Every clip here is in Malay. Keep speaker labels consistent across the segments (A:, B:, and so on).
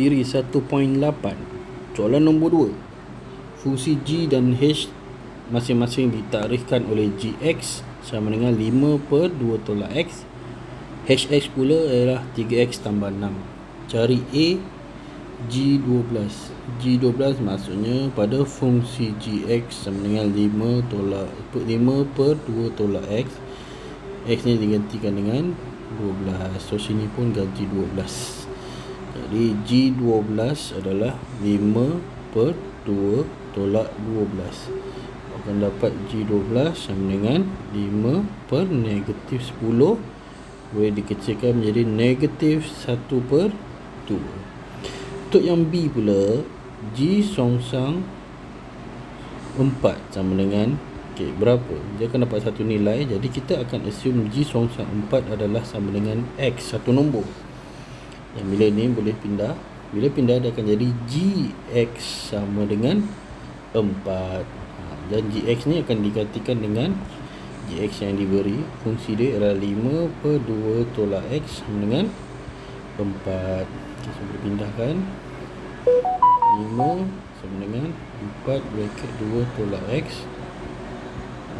A: Siri 1.8 Soalan nombor 2 Fungsi G dan H masing-masing ditarikhkan oleh Gx sama dengan 5 per 2 tolak X. Hx pula adalah 3X tambah 6 Cari A G12 G12 maksudnya pada fungsi Gx sama dengan 5 tolak 5 per 2 tolak X. X ni digantikan dengan 12 So sini pun ganti 12 jadi G12 adalah 5 per 2 tolak 12 akan dapat G12 sama dengan 5 per negatif 10 boleh dikecilkan menjadi negatif 1 per 2 untuk yang B pula G songsang 4 sama dengan okay, berapa? Dia akan dapat satu nilai jadi kita akan assume G songsang 4 adalah sama dengan X satu nombor dan bila ni boleh pindah. Bila pindah dia akan jadi gx sama dengan 4 ha, dan gx ni akan digantikan dengan gx yang diberi. Fungsi dia adalah 5 per 2 tolak x sama dengan 4 kita boleh pindahkan. 5 sama dengan 4 bracket 2 tolak x.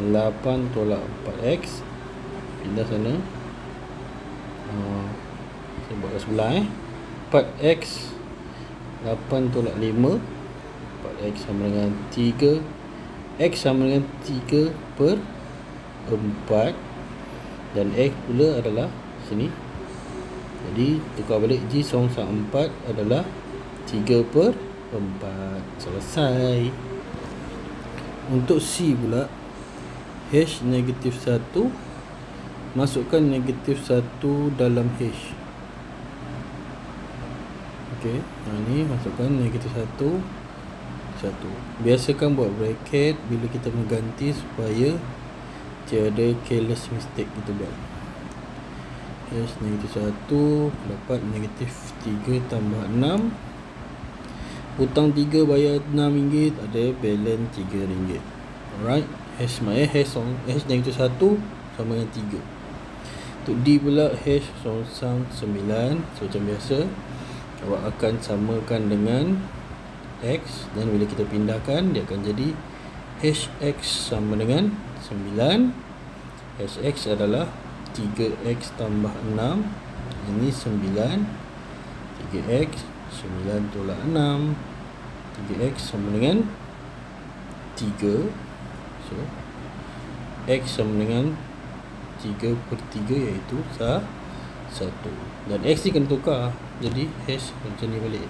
A: 8 tolak 4x pindah sana. Uh, saya buat kat sebelah eh. 4x 8 tolak 5 4x sama dengan 3 x sama dengan 3 per 4 dan x pula adalah sini. Jadi tukar balik g sama 4 adalah 3 per 4 selesai. Untuk c pula h negatif 1 masukkan negatif 1 dalam h Okey, ha, ni masukkan negatif satu satu. Biasakan buat bracket bila kita mengganti supaya tiada careless mistake kita buat. Yes, negatif satu dapat negatif tiga tambah enam. Hutang tiga bayar enam ringgit ada balance tiga ringgit. Alright, hash my hash on hash negatif satu sama dengan tiga. Untuk D pula hash songsang sembilan so, macam biasa awak akan samakan dengan x dan bila kita pindahkan dia akan jadi hx sama dengan 9 hx adalah 3x tambah 6 ini 9 3x 9 tolak 6 3x sama dengan 3 so x sama dengan 3 per 3 iaitu sah satu. Dan x ni kena tukar jadi hash macam ni balik.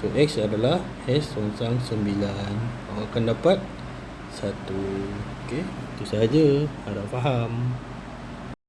A: So x adalah hash songsang sembilan. Awak akan dapat satu. Ok itu sahaja. Harap faham